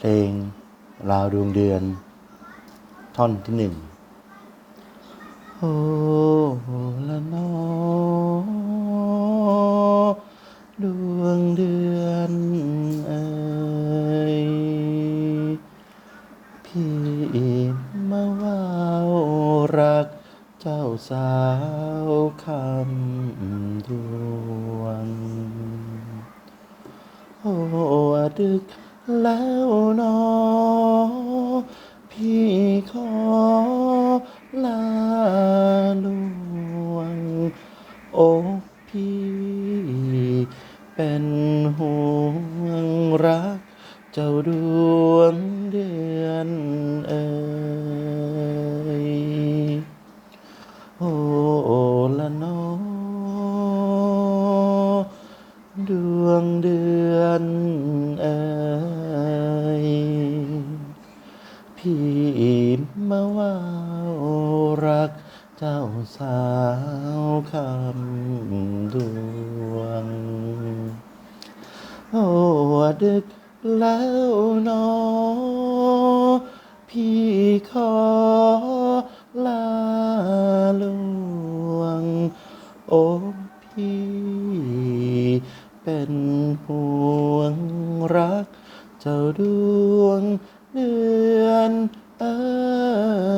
เพลงราวดวงเดือน ท่อนที่หนึ่งโอ้ละนอดวงเดือนเอ่ยพี่มาว่าวรักเจ้าสาวคำดวง โอ้ดึก แล้วนอ พี่ขอลาลวงโอ้พี่ เป็นห่วงรัก เจ้าดวงเดือนเอ่ยโอ้ละนอดวงเดือนเอ่ย พี่มาว่ารักเจ้าสาวคำดวง โอ้ดึกแล้วนอ พี่ขอลาลวง โอ้พี่เป็นห่วงรักเจ้าดวง เดือนเออ